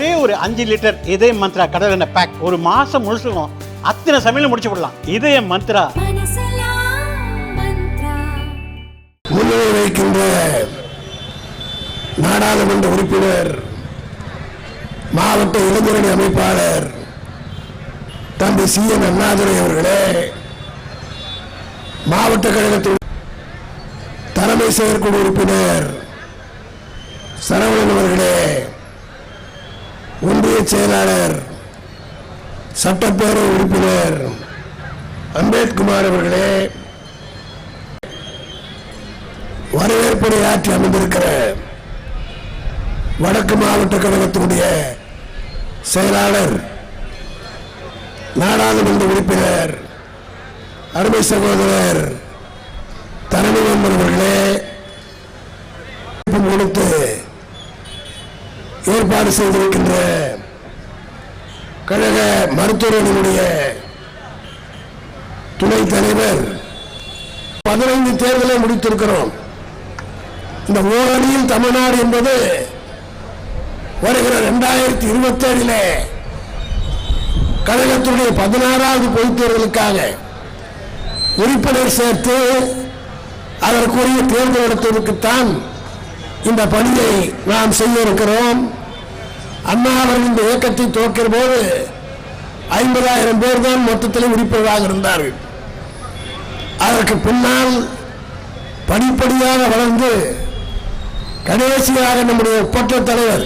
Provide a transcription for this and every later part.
ஒரே ஒரு அஞ்சு லிட்டர் இதய மந்த்ரா கடல் எண்ணெய் பேக் ஒரு மாசம் முழுசுக்கும் அத்தனை சமையலும் முடிச்சு விடலாம். இதய மந்த்ரா. முன்னிலை வைக்கின்ற நாடாளுமன்ற உறுப்பினர் மாவட்ட இளைஞரணி அமைப்பாளர் தம்பி சி என் அண்ணாதுரை அவர்களே மாவட்ட கழகத்தின் தலைமை செயற்குழு உறுப்பினர் சரவணன் அவர்களே ஒன்றிய செயலாளர் சட்டப்பேரவை உறுப்பினர் அம்பேத்குமார் அவர்களே வரவேற்புரை ஆற்றி அமைந்திருக்கிற வடக்கு மாவட்ட கழகத்தினுடைய செயலாளர் நாடாளுமன்ற உறுப்பினர் அருமை சகோதரர் தரணிவந்தன் அவர்களே கொடுத்து ஏற்பாடு செய்திருக்கின்ற கழக மருத்துவர்களுடைய துணைத் தலைவர் பதினைந்து தேர்தலை முடித்திருக்கிறோம். இந்த ஓரணியில் தமிழ்நாடு என்பது வருகிற இரண்டாயிரத்தி இருபத்தி ஏழிலே கழகத்துடைய பதினாறாவது பொதுத் தேர்தலுக்காக உறுப்பினர் சேர்த்து அதற்குரிய தேர்தல் நடத்துவதற்குத்தான் இந்த பணியை நாம் செய்ய இருக்கிறோம் அண்ணா அவர்கள் இந்த இயக்கத்தை துவக்கிற போது ஐம்பதாயிரம் பேர் தான் மொத்தத்தில் உறுப்பினராக இருந்தார்கள். அதற்கு பின்னால் படிப்படியாக வளர்ந்து கடைசியாக நம்முடைய ஒப்பற்ற தலைவர்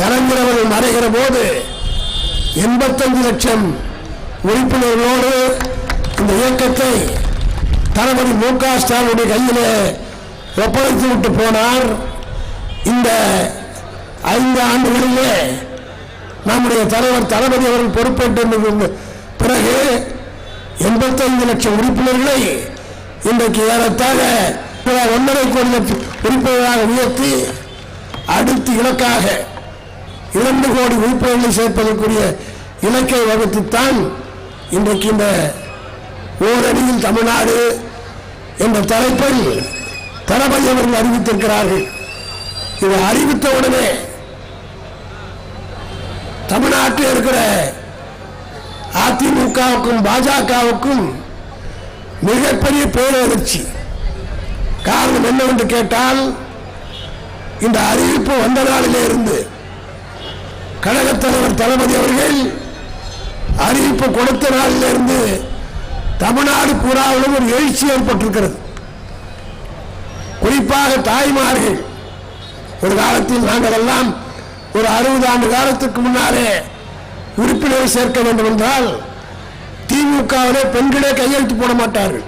கலைஞர் அவர்கள் மறைகிற போது எண்பத்தஞ்சு லட்சம் உறுப்பினர்களோடு இந்த இயக்கத்தை தளபதி மு க ஸ்டாலினுடைய கையில் ஒப்படைத்து விட்டு போனார். இந்த ஐந்து ஆண்டுகளிலே நம்முடைய தலைவர் தளபதி அவர்கள் பொறுப்பேற்ற பிறகு எண்பத்தைந்து லட்சம் உறுப்பினர்களை இன்றைக்கு ஏறத்தாழ ஒன்றரை கோடி உறுப்பினராக உயர்த்தி அடுத்து இலக்காக இரண்டு கோடி உறுப்பினர்களை சேர்ப்பதற்குரிய இலக்கை வகுத்துத்தான் இன்றைக்கு இந்த ஓரடியில் தமிழ்நாடு என்ற தலைப்பில் தளபதி அவர்கள் அறிவித்திருக்கிறார்கள். இதை அறிவித்த உடனே தமிழ்நாட்டில் இருக்கிற அதிமுகவுக்கும் பாஜகவுக்கும் மிகப்பெரிய பேரதிர்ச்சி. காரணம் என்னவென்று கேட்டால் இந்த அறிவிப்பு வந்த நாளிலே இருந்து கழகத் தலைவர் தளபதி அவர்கள் அறிவிப்பு கொடுத்த நாளிலிருந்து தமிழ்நாடு பூராவிலும் ஒரு எழுச்சி ஏற்பட்டிருக்கிறது. குறிப்பாக தாய்மார்கள் ஒரு காலத்தில் நாங்கள் எல்லாம் ஒரு அறுபது ஆண்டு காலத்துக்கு முன்னாலே உறுப்பினரை சேர்க்க வேண்டும் என்றால் திமுகவிலே பெண்களே கையெழுத்து போட மாட்டார்கள்.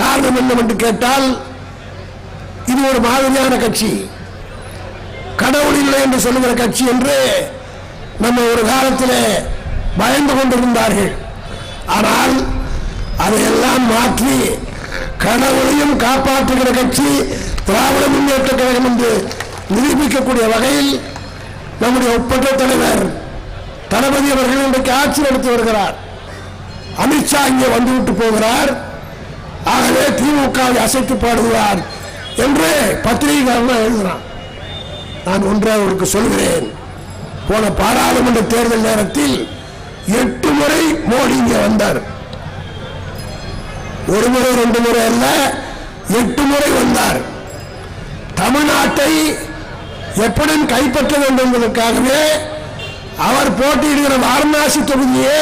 காரணம் என்னவென்று கேட்டால் இது ஒரு மாதிரியான கட்சி. கடவுள் இல்லை என்று சொல்லுகிற கட்சி என்று நம்ம ஒரு காலத்தில் பயந்து கொண்டிருந்தார்கள். ஆனால் அதையெல்லாம் மாற்றி கடவுளையும் காப்பாற்றுகிற கட்சி திராவிட முன்னேற்ற கழகம் என்று நிரூபிக்கக்கூடிய வகையில் நம்முடைய ஒப்பற்ற தலைவர் தளபதி அவர்கள் இன்றைக்கு ஆட்சி நடத்தி வருகிறார். அமித்ஷா இங்கே வந்துவிட்டு போகிறார். ஆகவே திமுகவை அசைத்து பாடுகிறார் என்று பத்திரிகைக்காரன் எழுதுகிறான் நான் ஒன்றை அவருக்கு சொல்கிறேன். போன பாராளுமன்ற தேர்தல் நேரத்தில் எட்டு முறை மோடி இங்கே வந்தார். ஒரு முறை ரெண்டு முறை அல்ல எட்டு முறை வந்தார். தமிழ்நாட்டை எப்படியும் கைப்பற்ற வேண்டும் என்பதற்காகவே அவர் போட்டியிடுகிற வாரணாசி தொகுதியே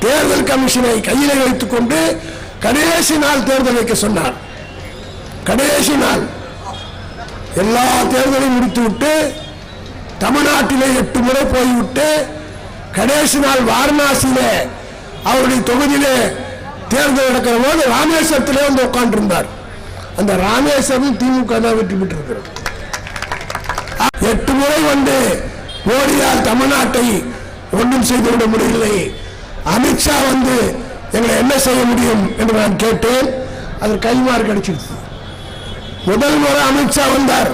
தேர்தல் கமிஷனை கையில் வைத்துக் கொண்டு கடைசி நாள் தேர்தல் வைக்க சொன்னார். கடைசி நாள். எல்லா தேர்தலையும் முடித்துவிட்டு தமிழ்நாட்டிலே எட்டு முறை போய்விட்டு கடைசி நாள் வாரணாசியிலே அவருடைய தொகுதியிலே தேர்தல் நடக்கிற போது ராமேஸ்வரத்திலே வந்து உட்காந்துருந்தார் அந்த ராமேஸ்வரம் திமுக தான் வெற்றி பெற்றிருக்கிறது. எட்டு முறை வந்து மோடியால் தமிழ்நாட்டை ஒன்றும் செய்துவிட முடியவில்லை. அமித்ஷா வந்து எங்களை என்ன செய்ய முடியும் என்று நான் கேட்டேன். அது கைமாறு கிடைச்சிருச்சு முதல் முறை அமித்ஷா வந்தார்.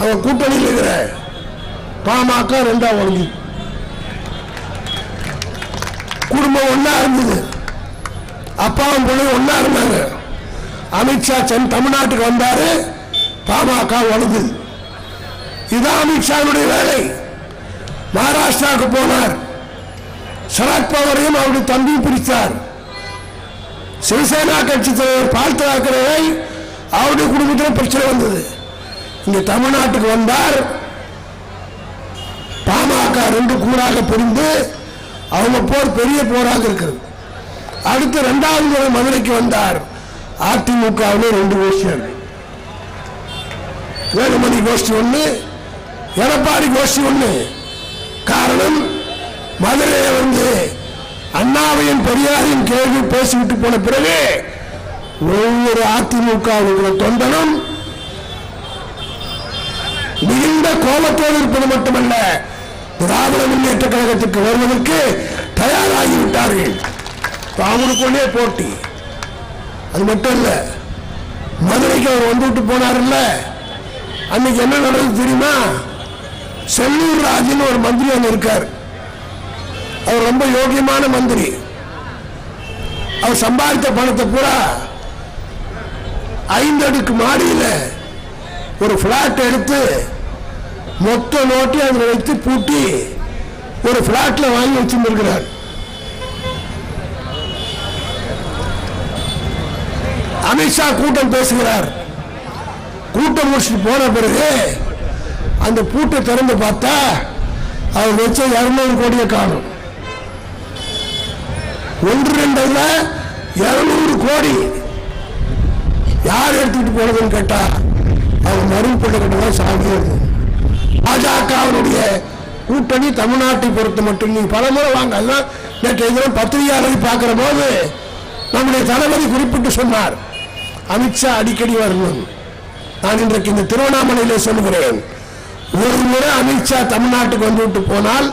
அவர் கூட்டணியில் இருக்கிற பாமக ரெண்டா வங்கி குடும்பம் ஒன்னா இருந்தது. அப்பாவும் பிள்ளை ஒன்னா இருந்தாங்க. அமித்ஷா சென் தமிழ்நாட்டுக்கு வந்தாரு. பாமக ஒழுங்குது இதான் அமித்ஷாவுடைய வேலை. மகாராஷ்டிராவுக்கு போனார். சரத்பவரையும் அவருடைய தம்பியும் பிரித்தார். சிவசேனா கட்சி தலைவர் பால் தாக்கரேவை அவருடைய குடும்பத்தில் பிரச்சனை வந்தது. இங்க தமிழ்நாட்டுக்கு வந்தார். பாமக ரெண்டு கூறாக பிரிந்து அவங்க போர் பெரிய போராக இருக்கிறது. அடுத்து இரண்டாவது முறை மதுரைக்கு வந்தார். அதிமுகவில் ரெண்டு கோஷ்டி வேலுமணி கோஷ்டி ஒன்று எடப்பாடி கோஷ்டி ஒண்ணு. காரணம் மதுரையை வந்து அண்ணாவையும் பெரியாரையும் கேள்வி பேசிவிட்டு போன பிறகு ஒவ்வொரு அதிமுக தொண்டனும் மிகுந்த கோபத்தோடு இருப்பது மட்டுமல்ல திராவிட முன்னேற்ற கழகத்துக்கு வருவதற்கு தயாராகி விட்டார்கள் போட்டி. அது மட்டும் இல்ல மதுரைக்கு அவர் வந்துவிட்டு போனார்ல அன்னைக்கு என்ன நடந்தது தெரியுமா? செல்லூர் ராஜன் ஒரு மந்திரி அங்க இருக்கார். அவர் ரொம்ப யோகியமான மந்திரி. அவர் சம்பாதித்த பணத்தை பூரா ஐந்து அடுக்கு மாடியில் ஒரு ஃப்ளாட் எடுத்து மொத்த நோட்டி அதில் வைத்து பூட்டி ஒரு ஃப்ளாட்டில் வாங்கி வச்சுருக்கிறார் அமித்ஷா கூட்டம் பேசுகிறார். கூட்டம் முடிச்சுட்டு போன பிறகு அந்த பூட்டை திறந்து பார்த்தா அவர் வச்ச இருநூறு கோடியை காணும். ஒன்று ரெண்டுல இருநூறு கோடி. யார் எடுத்துட்டு போனதுன்னு கேட்டா அவங்க மருள் பிள்ளை கிட்டதான் சாமி பாஜகவினுடைய கூட்டணி தமிழ்நாட்டை பொறுத்து மட்டும் நீங்க பலமுறை வாங்க. அதெல்லாம் நேற்று தினம் பத்திரிகையாளர் பார்க்கிற போது நம்முடைய தளபதி குறிப்பிட்டு சொன்னார். அமித்ஷா அடிக்கடி வரணும். நான் இன்றைக்கு இந்த திருவண்ணாமலையிலே சொல்லுகிறேன். ஒரு முறை அமித்ஷா தமிழ்நாட்டுக்கு வந்து விட்டு போனால்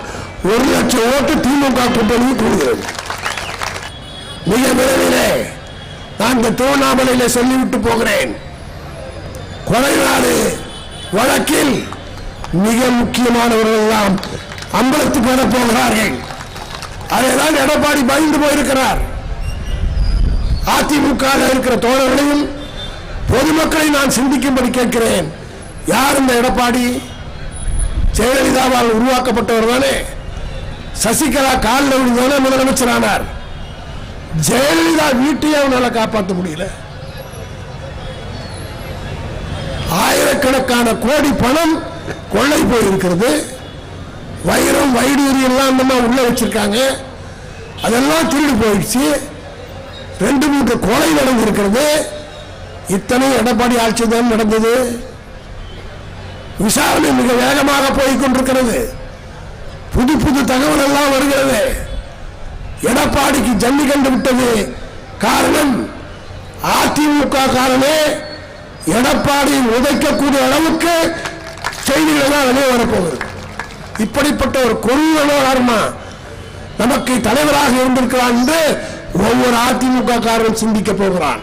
ஒரு லட்சம் ஓட்டு திமுக கூட்டணி கூடுகிறது மிக விரைவிலே நான் இந்த திருவண்ணாமலையிலே சொல்லிவிட்டு போகிறேன். கொலைநாடு வழக்கில் மிக முக்கியமானவர்கள் எல்லாம் அம்பலத்துக்கு வர போகிறார்கள். அதைதான் எடப்பாடி பயந்து போயிருக்கிறார். அதிமுக இருக்கிற தோழர்களையும் பொதுமக்களை நான் சிந்திக்கும்படி கேட்கிறேன். யார் இந்த எடப்பாடி? ஜெயலலிதாவால் உருவாக்கப்பட்டவர் தானே? சசிகலா காலில் விழுந்தானே முதலமைச்சரானார். ஜெயலலிதா வீட்டையே அவனால் காப்பாற்ற முடியல. ஆயிரக்கணக்கான கோடி பணம் கொள்ளை போயிருக்கிறது. வைரம் வைடூரி எல்லாம் நம்ம உள்ள வச்சிருக்காங்க. அதெல்லாம் திருடி போயிடுச்சு. ரெண்டு மூன்று கொலை நடந்திருக்கிறது. இத்தனை எடப்பாடி ஆட்சி தான் நடந்தது. விசாரணை மிக வேகமாக போய் கொண்டிருக்கிறது. புது புது தகவல் எல்லாம் வருகிறது. எடப்பாடிக்கு ஜல்லி கண்டு விட்டது காரணம் அதிமுக காரனே எடப்பாடி உதைக்கக்கூடிய அளவுக்கு செய்திகள் எல்லாம் வெளியே வரப்போகுது. இப்படிப்பட்ட ஒரு கொள்ளுமா நமக்கு தலைவராக இருந்திருக்கிறான் என்று ஒவ்வொரு அதிமுக காரனும் சிந்திக்க போகிறான்.